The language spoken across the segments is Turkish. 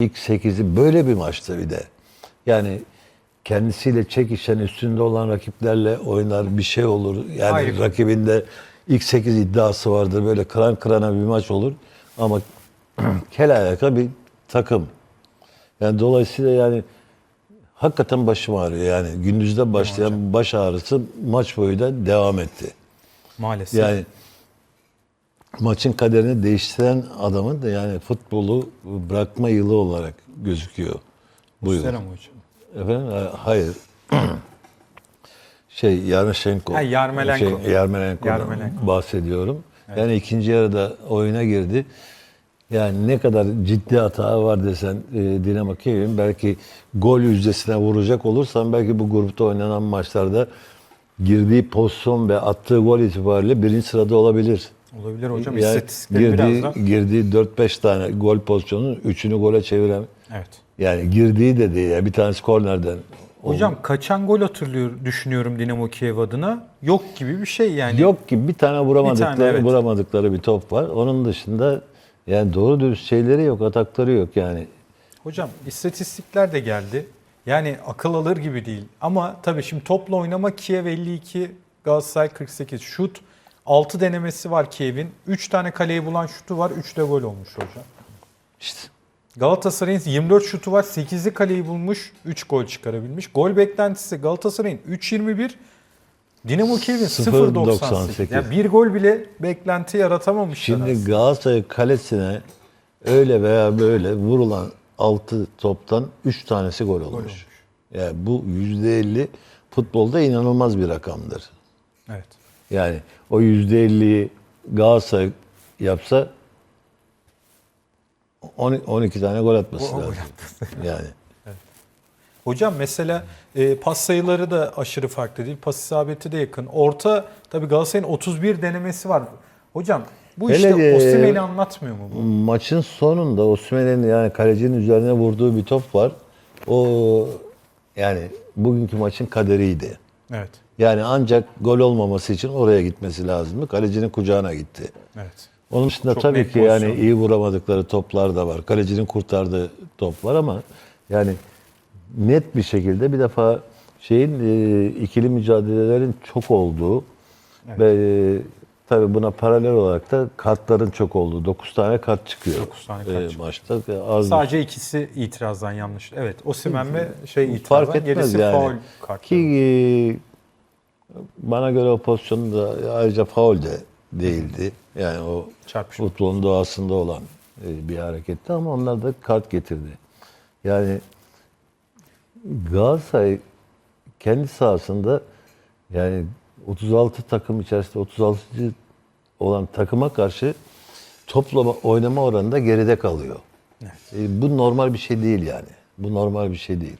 ilk 8'i böyle bir maçta bir de. Yani kendisiyle çekişen üstünde olan rakiplerle oynar bir şey olur. Yani Hayır. rakibinde ilk 8 iddiası vardır. Böyle kıran kırana bir maç olur. Ama kel ayaka bir takım. Yani dolayısıyla yani hakikaten başım ağrıyor. Yani gündüzde başlayan baş ağrısı maç boyu da devam etti. Maalesef. Yani maçın kaderini değiştiren adamın da yani futbolu bırakma yılı olarak gözüküyor bu yıl. Muslera mı hocam? Efendim? Ha- Hayır. şey Yarmolenko. Ha, Yarmolenko. Şey, Yarmolenko'dan Yarmolenko. bahsediyorum. Yani ikinci yarıda oyuna girdi. Yani ne kadar ciddi hata var desen e, Dinamo Kiev'in belki gol yüzdesine vuracak olursan belki bu grupta oynanan maçlarda girdiği pozisyon ve attığı gol itibariyle birinci sırada olabilir. Olabilir hocam. Yani İstatistikleri girdiği, biraz da. girdiği 4-5 tane gol pozisyonunun 3'ünü gole çeviren Evet. yani girdiği de değil. ya, Bir tanesi kornerden. Hocam kaçan gol hatırlıyor düşünüyorum Dinamo Kiev adına. Yok gibi bir şey yani. Yok ki bir tane vuramadıkları, Bir tane, evet. vuramadıkları bir top var. Onun dışında yani doğru dürüst şeyleri yok, atakları yok yani. Hocam istatistikler de geldi. Yani akıl alır gibi değil. Ama tabii şimdi topla oynama Kiev 52, Galatasaray 48. Şut 6 denemesi var Kiev'in. 3 tane kaleyi bulan şutu var. 3 de gol olmuş hocam. İşte Galatasaray'ın 24 şutu var. 8'li kaleyi bulmuş. 3 gol çıkarabilmiş. Gol beklentisi Galatasaray'ın 3.21. Dinamo Kiev'in 0.98. 0.98. Yani bir gol bile beklenti yaratamamışlar şimdi. Galatasaray kalesine öyle veya böyle vurulan 6 toptan 3 tanesi gol olmuş. olmuş. Yani bu %50 futbolda inanılmaz bir rakamdır. Evet. Yani o %50'yi Galatasaray yapsa 10 12 tane gol atması O- lazım. Yani Hocam mesela e, pas sayıları da aşırı farklı değil. Pas isabeti de yakın. Orta tabii Galatasaray'ın 31 denemesi var. Hocam bu Hele işte Osimhen'i anlatmıyor mu bu? maçın sonunda Osimhen'in yani kalecinin üzerine vurduğu bir top var. O yani bugünkü maçın kaderiydi. Evet. Yani ancak gol olmaması için oraya gitmesi lazımdı. Kalecinin kucağına gitti. Evet. Onun dışında Çok tabii ki yani pozisyon. iyi vuramadıkları toplar da var. Kalecinin kurtardığı top var ama yani net bir şekilde bir defa şeyin e, ikili mücadelelerin çok olduğu ve e, tabii buna paralel olarak da kartların çok olduğu. 9 tane kart çıkıyor. Dokuz tane kart e, çıkıyor. maçta. E, Az Sadece ikisi itirazdan yanlış. Evet. Osimhen ve şey itirazdan fark etmez gerisi yani. faul kartları. Ki e, bana göre o pozisyon da ayrıca faul de değildi. Yani o Çarpışma. futbolun doğasında olan e, bir hareketti ama onlar da kart getirdi. Yani Galatasaray kendi sahasında yani 36 takım içerisinde 36. olan takıma karşı toplama oynama oranında geride kalıyor. E, bu normal bir şey değil yani. Bu normal bir şey değil.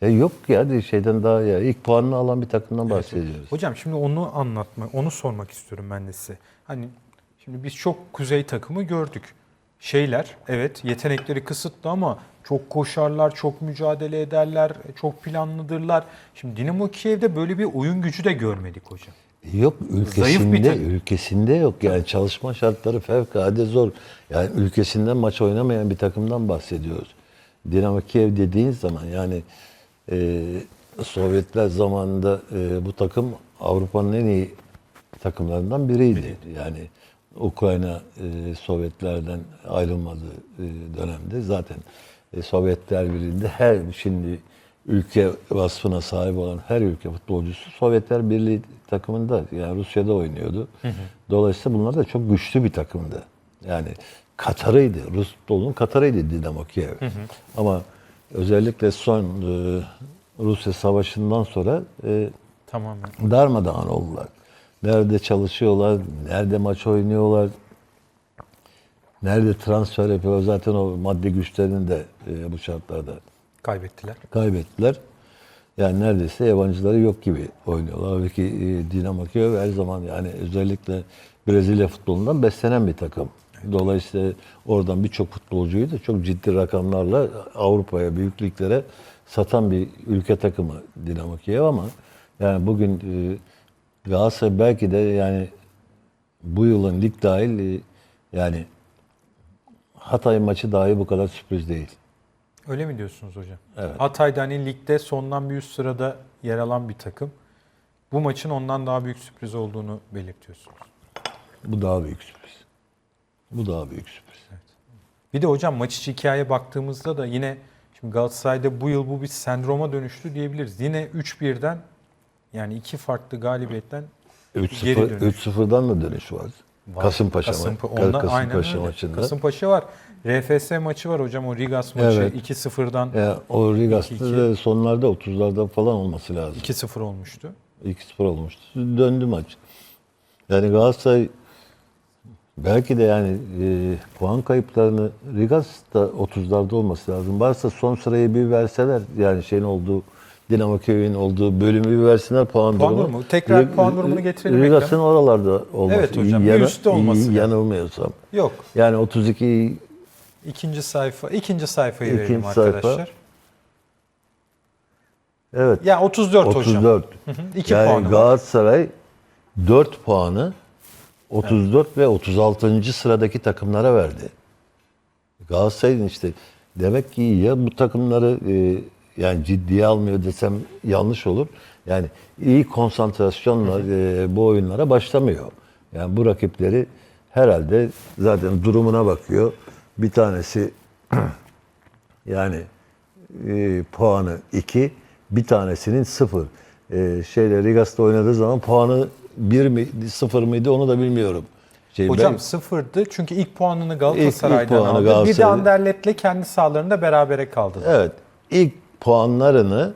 Ya yok ya şeyden daha ya ilk puanını alan bir takımdan bahsediyoruz. Hocam şimdi onu anlatma, onu sormak istiyorum ben de size. Hani şimdi biz çok kuzey takımı gördük. Şeyler evet yetenekleri kısıtlı ama çok koşarlar, çok mücadele ederler, çok planlıdırlar. Şimdi Dinamo Kiev'de böyle bir oyun gücü de görmedik hocam. Yok ülkesinde ülkesinde yok yani çalışma şartları fevkalade zor. Yani ülkesinden maç oynamayan bir takımdan bahsediyoruz. Dinamo Kiev dediğin zaman yani e, Sovyetler zamanında e, bu takım Avrupa'nın en iyi takımlarından biriydi. Yani Ukrayna e, Sovyetlerden ayrılmadığı e, dönemde zaten e, Sovyetler Birliği'nde her şimdi ülke vasfına sahip olan her ülke futbolcusu Sovyetler Birliği takımında yani Rusya'da oynuyordu. Dolayısıyla bunlar da çok güçlü bir takımdı. Yani Katar'ıydı. Rus futbolunun Katar'ıydı Dinamo Kiev. Ama özellikle son e, Rusya Savaşı'ndan sonra e, Tamamen. darmadağın oldular. Nerede çalışıyorlar, nerede maç oynuyorlar, nerede transfer yapıyorlar. Zaten o maddi güçlerini de e, bu şartlarda Kaybettiler. kaybettiler. Yani neredeyse yabancıları yok gibi oynuyorlar. Halbuki e, Dinamo Kiev her zaman yani özellikle Brezilya futbolundan beslenen bir takım. Dolayısıyla oradan birçok futbolcuyu da çok ciddi rakamlarla Avrupa'ya, büyük liglere satan bir ülke takımı Dinamo Kiev ama yani bugün e, Galatasaray belki de yani bu yılın lig dahil e, yani Hatay maçı dahi bu kadar sürpriz değil. Öyle mi diyorsunuz hocam? Evet. Hatay'da hani ligde sondan bir üst sırada yer alan bir takım. Bu maçın ondan daha büyük sürpriz olduğunu belirtiyorsunuz. Bu daha büyük sürpriz. Bu daha büyük sürpriz. Bir de hocam maç içi hikayeye baktığımızda da yine şimdi Galatasaray'da bu yıl bu bir sendroma dönüştü diyebiliriz. Yine 3-1'den yani iki farklı galibiyetten 3-0 Geri dönüş. 3-0'dan da dönüş var. var. Kasımpaşa, Kasımpa- ma- aynen Kasımpaşa öyle. maçında. Kasımpaşa var. RFS maçı var hocam o Rigas maçı Evet. 2-0'dan Ya, o Rigas'ta 2-2. da sonlarda 30'larda falan olması lazım. 2-0 olmuştu. 2-0 olmuştu. Döndü maç. Yani Galatasaray belki de yani e, puan kayıplarını Rigas da 30'larda olması lazım. Varsa son sırayı bir verseler yani şeyin olduğu Dinamo Kiev'in olduğu bölümü bir versinler puan, Puan durumu. durumu. Tekrar Rig- puan durumunu getirelim Rigas'ın oralarda olması. Evet hocam, bir üstte olması yanılmıyorsam. Yok. Yani 32 İkinci sayfa, ikinci sayfayı İkinci verelim sayfa. arkadaşlar. evet Ya 34, hocam. 34. Hı hı, İki yani puanı var. Galatasaray 4 puanı 34 ve 36. sıradaki takımlara verdi. Galatasaray'ın işte demek ki ya bu takımları e, yani ciddiye almıyor desem yanlış olur. Yani iyi konsantrasyonla e, bu oyunlara başlamıyor. Yani bu rakipleri herhalde zaten durumuna bakıyor. Bir tanesi yani e, puanı 2, bir tanesinin 0. E, şeyle Rigas'ta oynadığı zaman puanı 1 mi 0 mıydı onu da bilmiyorum. Şey, Hocam ben- sıfırdı çünkü ilk puanını Galatasaray'dan puanı aldı. Bir de Galatasaray- Anderlet'le kendi sahalarında berabere kaldı. Evet. ilk puanlarını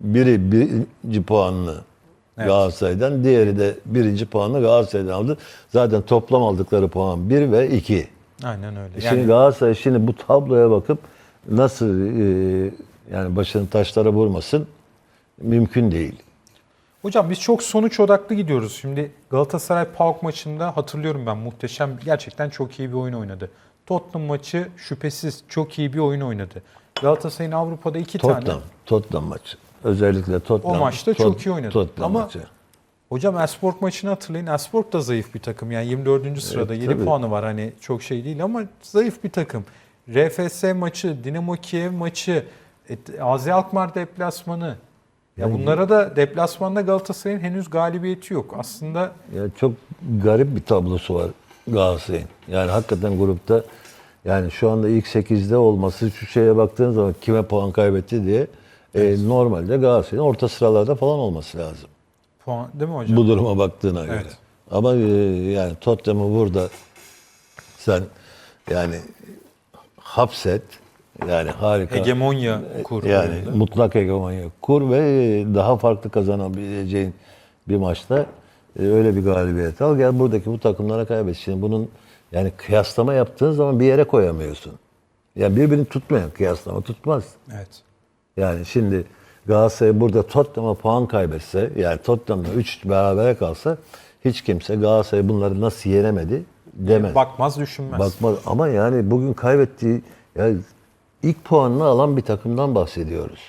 biri birinci puanını Evet. Galatasaray'dan, diğeri de birinci puanını Galatasaray'dan aldı. Zaten toplam aldıkları puan 1 ve 2. Aynen öyle. Şimdi Yani Galatasaray şimdi bu tabloya bakıp nasıl e, yani başını taşlara vurmasın mümkün değil. Hocam biz çok sonuç odaklı gidiyoruz. Şimdi Galatasaray PAOK maçında hatırlıyorum ben muhteşem gerçekten çok iyi bir oyun oynadı. Tottenham maçı şüphesiz çok iyi bir oyun oynadı. Galatasaray'ın Avrupa'da iki Tottenham, tane. Tottenham maçı. Özellikle Tottenham. O maçta çok iyi oynadı. Tottenham Ama maçı. Hocam Elfsborg maçını hatırlayın. Elfsborg da zayıf bir takım. Yani 24. sırada 7 tabii. puanı var. Hani çok şey değil ama zayıf bir takım. RFS maçı, Dinamo Kiev maçı, e, AZ Alkmaar deplasmanı. Ya bunlara da deplasmanda Galatasaray'ın henüz galibiyeti yok. Aslında Ya çok garip bir tablosu var Galatasaray'ın. Yani hakikaten grupta yani şu anda ilk 8'de olması şu şeye baktığın zaman kime puan kaybetti diye e, normalde Galatasaray'ın orta sıralarda falan olması lazım. puan değil mi hocam? Bu duruma baktığına göre. Evet. Ama e, yani Tottenham'ı burada sen yani hapset yani harika. Hegemonya kur. Yani oyunda. mutlak hegemonya kur ve daha farklı kazanabileceğin bir maçta e, öyle bir galibiyet al. Gel buradaki bu takımlara kaybet. Şimdi bunun yani kıyaslama yaptığın zaman bir yere koyamıyorsun. Yani birbirini tutmayan kıyaslama tutmaz. Evet. Yani şimdi Galatasaray burada Tottenham'a puan kaybetse yani Tottenham'la 3 berabere kalsa hiç kimse Galatasaray bunları nasıl yenemedi demez. Bakmaz düşünmez. Bakmaz. Ama yani bugün kaybettiği yani ilk puanını alan bir takımdan bahsediyoruz.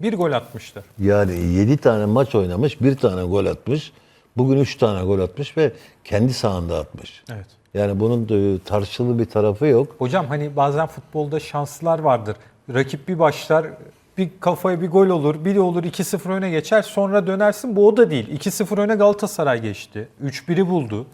Bir gol atmışlar. Yani 7 tane maç oynamış, bir tane gol atmış. Bugün 3 tane gol atmış ve kendi sahanda atmış. Evet. Yani bunun da tartışılı bir tarafı yok. Hocam hani bazen futbolda şanslar vardır. Rakip bir başlar, bir kafaya bir gol olur, bir de olur 2-0 öne geçer, sonra dönersin. Bu o da değil. 2-0 öne Galatasaray geçti. 3-1'i buldu.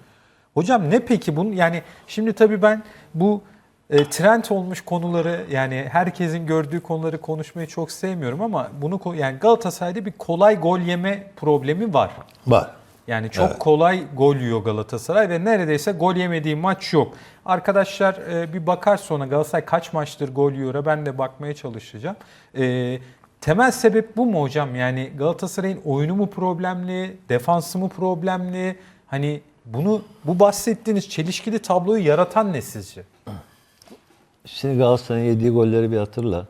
Hocam ne peki bunun? Yani şimdi tabii ben bu e, trend olmuş konuları yani herkesin gördüğü konuları konuşmayı çok sevmiyorum ama bunu ko- yani Galatasaray'da bir kolay gol yeme problemi var. Var. Yani çok kolay gol yiyor Galatasaray ve neredeyse gol yemediği maç yok. Arkadaşlar e, bir bakar sonra Galatasaray kaç maçtır gol yiyor ben de bakmaya çalışacağım. E, temel sebep bu mu hocam? Yani Galatasaray'ın oyunu mu problemli, defansı mı problemli? Hani bunu bu bahsettiğiniz çelişkili tabloyu yaratan ne sizce? Şimdi Galatasaray'ın yediği golleri bir hatırla.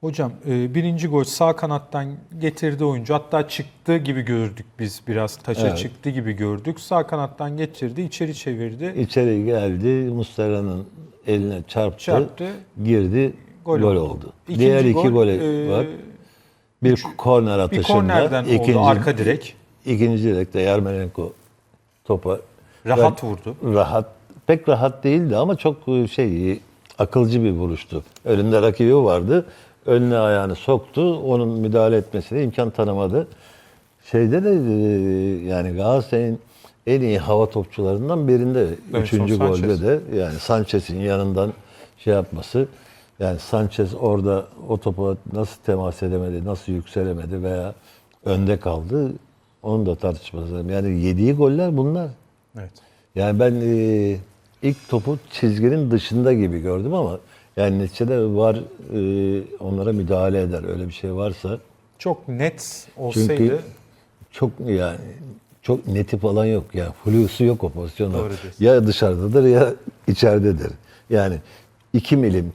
Hocam e, birinci gol sağ kanattan getirdi oyuncu. Hatta çıktı gibi gördük biz biraz. Taça Evet. çıktı gibi gördük. Sağ kanattan getirdi, içeri çevirdi. İçeri geldi, Muslera'nın eline çarptı, Çarptı. girdi, Gol gol, oldu. oldu. İkinci Diğer iki gol, gole e, var. Bir korner Bir atışında, kornerden oldu arka direk. İkinci direkte Yarmolenko topa Rahat vurdu. rahat pek rahat değildi ama çok şey akılcı bir vuruştu. Önünde rakibi vardı. Önüne ayağını soktu. Onun müdahale etmesine imkan tanımadı. Şeyde de e, yani Galatasaray'ın en iyi hava topçularından birinde. Davinson Üçüncü Sanchez. golde de yani Sanchez'in yanından şey yapması. Yani Sanchez orada o topa nasıl temas edemedi, nasıl yükselemedi veya önde kaldı. Onun da tartışması lazım. Yani yediği goller bunlar. Evet. Yani ben e, ilk topu çizginin dışında gibi gördüm ama yani neticede var e, onlara müdahale eder. Öyle bir şey varsa Çok net olsaydı çünkü çok yani çok neti falan yok ya. Flusu yok o pozisyonda. Ya dışarıdadır ya içeridedir. Yani 2 milim